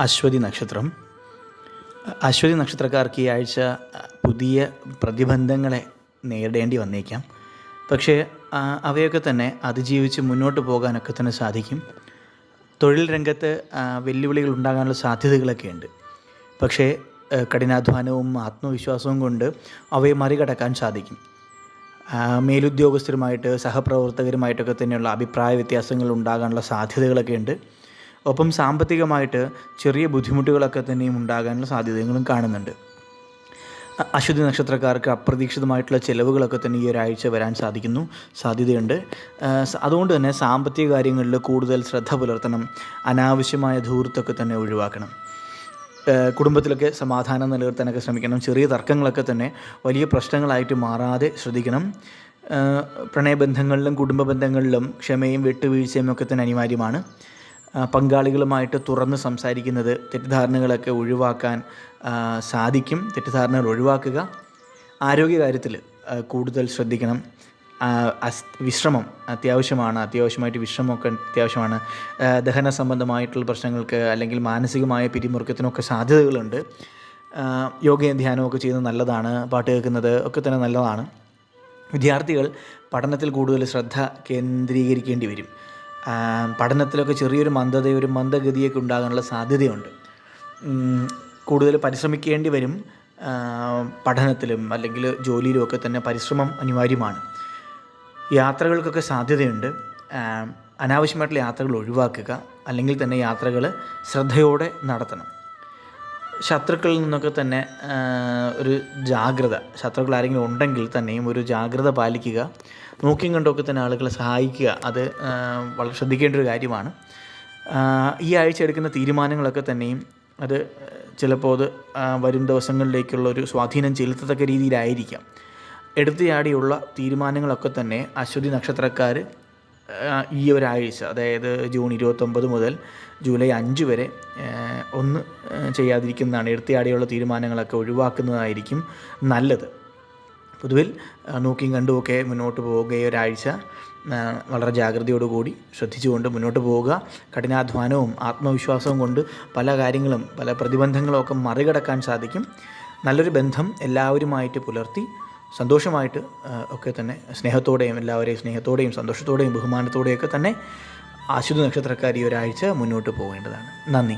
അശ്വതി നക്ഷത്രം. അശ്വതി നക്ഷത്രക്കാർക്ക് ഈ ആഴ്ച പുതിയ പ്രതിബന്ധങ്ങളെ നേരിടേണ്ടി വന്നേക്കാം. പക്ഷേ അവയൊക്കെ തന്നെ അതിജീവിച്ച് മുന്നോട്ട് പോകാനൊക്കെ തന്നെ സാധിക്കും. തൊഴിൽ രംഗത്ത് വെല്ലുവിളികൾ ഉണ്ടാകാനുള്ള സാധ്യതകളൊക്കെ ഉണ്ട്. പക്ഷേ കഠിനാധ്വാനവും ആത്മവിശ്വാസവും കൊണ്ട് അവയെ മറികടക്കാൻ സാധിക്കും. മേലുദ്യോഗസ്ഥരുമായിട്ട് സഹപ്രവർത്തകരുമായിട്ടൊക്കെ തന്നെയുള്ള അഭിപ്രായ വ്യത്യാസങ്ങൾ ഉണ്ടാകാനുള്ള സാധ്യതകളൊക്കെ ഉണ്ട്. ഒപ്പം സാമ്പത്തികമായിട്ട് ചെറിയ ബുദ്ധിമുട്ടുകളൊക്കെ തന്നെയും ഉണ്ടാകാനുള്ള സാധ്യതകളും കാണുന്നുണ്ട്. അശ്വതി നക്ഷത്രക്കാർക്ക് അപ്രതീക്ഷിതമായിട്ടുള്ള ചിലവുകളൊക്കെ തന്നെ ഈ ഒരാഴ്ച വരാൻ സാധിക്കുന്നു സാധ്യതയുണ്ട്. അതുകൊണ്ട് തന്നെ സാമ്പത്തിക കാര്യങ്ങളിൽ കൂടുതൽ ശ്രദ്ധ പുലർത്തണം അനാവശ്യമായ ധൂർത്തൊക്കെ തന്നെ ഒഴിവാക്കണം. കുടുംബത്തിലൊക്കെ സമാധാനം നിലനിർത്താനൊക്കെ ശ്രമിക്കണം ചെറിയ തർക്കങ്ങളൊക്കെ തന്നെ വലിയ പ്രശ്നങ്ങളായിട്ട് മാറാതെ ശ്രദ്ധിക്കണം. പ്രണയബന്ധങ്ങളിലും കുടുംബ ബന്ധങ്ങളിലും ക്ഷമയും വിട്ടുവീഴ്ചയും ഒക്കെ തന്നെ അനിവാര്യമാണ്. പങ്കാളികളുമായിട്ട് തുറന്ന് സംസാരിക്കുന്നത് തെറ്റിദ്ധാരണകളൊക്കെ ഒഴിവാക്കാൻ സാധിക്കും. തെറ്റിദ്ധാരണകൾ ഒഴിവാക്കുക. ആരോഗ്യകാര്യത്തിൽ കൂടുതൽ ശ്രദ്ധിക്കണം. വിശ്രമം അത്യാവശ്യമാണ്. അത്യാവശ്യമായിട്ട് വിശ്രമമൊക്കെ അത്യാവശ്യമാണ്. ദഹന സംബന്ധമായിട്ടുള്ള പ്രശ്നങ്ങൾക്ക് അല്ലെങ്കിൽ മാനസികമായ പിരിമുറുക്കത്തിനൊക്കെ സാധ്യതകളുണ്ട്. യോഗയും ധ്യാനമൊക്കെ ചെയ്യുന്നത് നല്ലതാണ്. പാട്ട് കേൾക്കുന്നത് ഒക്കെ തന്നെ നല്ലതാണ്. വിദ്യാർത്ഥികൾ പഠനത്തിൽ കൂടുതൽ ശ്രദ്ധ കേന്ദ്രീകരിക്കേണ്ടി വരും. പഠനത്തിലൊക്കെ ചെറിയൊരു മന്ദതയോ ഒരു മന്ദഗതിയൊക്കെ ഉണ്ടാകാനുള്ള സാധ്യതയുണ്ട്. കൂടുതൽ പരിശ്രമിക്കേണ്ടി വരും പഠനത്തിലും അല്ലെങ്കിൽ ജോലിയിലുമൊക്കെ തന്നെ പരിശ്രമം അനിവാര്യമാണ്. യാത്രകൾക്കൊക്കെ സാധ്യതയുണ്ട്. അനാവശ്യമായിട്ടുള്ള യാത്രകൾ ഒഴിവാക്കുക അല്ലെങ്കിൽ തന്നെ യാത്രകൾ ശ്രദ്ധയോടെ നടത്തണം. ശത്രുക്കളിൽ നിന്നൊക്കെ തന്നെ ഒരു ജാഗ്രത ശത്രുക്കൾ ആരെങ്കിലും ഉണ്ടെങ്കിൽ തന്നെയും ഒരു ജാഗ്രത പാലിക്കുക നോക്കിയും കണ്ടൊക്കെ തന്നെ ആളുകളെ സഹായിക്കുക അത് വളരെ ശ്രദ്ധിക്കേണ്ട ഒരു കാര്യമാണ്. ഈ ആഴ്ച എടുക്കുന്ന തീരുമാനങ്ങളൊക്കെ തന്നെയും അത് ചിലപ്പോൾ അത് വരും ദിവസങ്ങളിലേക്കുള്ള ഒരു സ്വാധീനം ചെലുത്തത്തക്ക രീതിയിലായിരിക്കാം. എടുത്തയാടിയുള്ള തീരുമാനങ്ങളൊക്കെ തന്നെ അശ്വതി നക്ഷത്രക്കാർ ഈ ഒരാഴ്ച അതായത് ജൂൺ ഇരുപത്തൊമ്പത് മുതൽ ജൂലൈ അഞ്ച് വരെ ഒന്ന് ചെയ്യാതിരിക്കുന്നതാണ്. എടുത്തിയാടിയുള്ള തീരുമാനങ്ങളൊക്കെ ഒഴിവാക്കുന്നതായിരിക്കും നല്ലത്. പൊതുവിൽ നോക്കിയും കണ്ടുമൊക്കെ മുന്നോട്ട് പോവുക ഈ ഒരാഴ്ച വളരെ ജാഗ്രതയോടുകൂടി ശ്രദ്ധിച്ചുകൊണ്ട് മുന്നോട്ട് പോവുക. കഠിനാധ്വാനവും ആത്മവിശ്വാസവും കൊണ്ട് പല കാര്യങ്ങളും പല പ്രതിബന്ധങ്ങളും ഒക്കെ മറികടക്കാൻ സാധിക്കും. നല്ലൊരു ബന്ധം എല്ലാവരുമായിട്ട് പുലർത്തി സന്തോഷമായിട്ട് ഒക്കെ തന്നെ സ്നേഹത്തോടെയും എല്ലാവരെയും സ്നേഹത്തോടെയും സന്തോഷത്തോടെയും ബഹുമാനത്തോടെയൊക്കെ തന്നെ ആശുദ്ധ നക്ഷത്രക്കാർ ഈ ഒരാഴ്ച മുന്നോട്ട് പോകേണ്ടതാണ്. നന്ദി.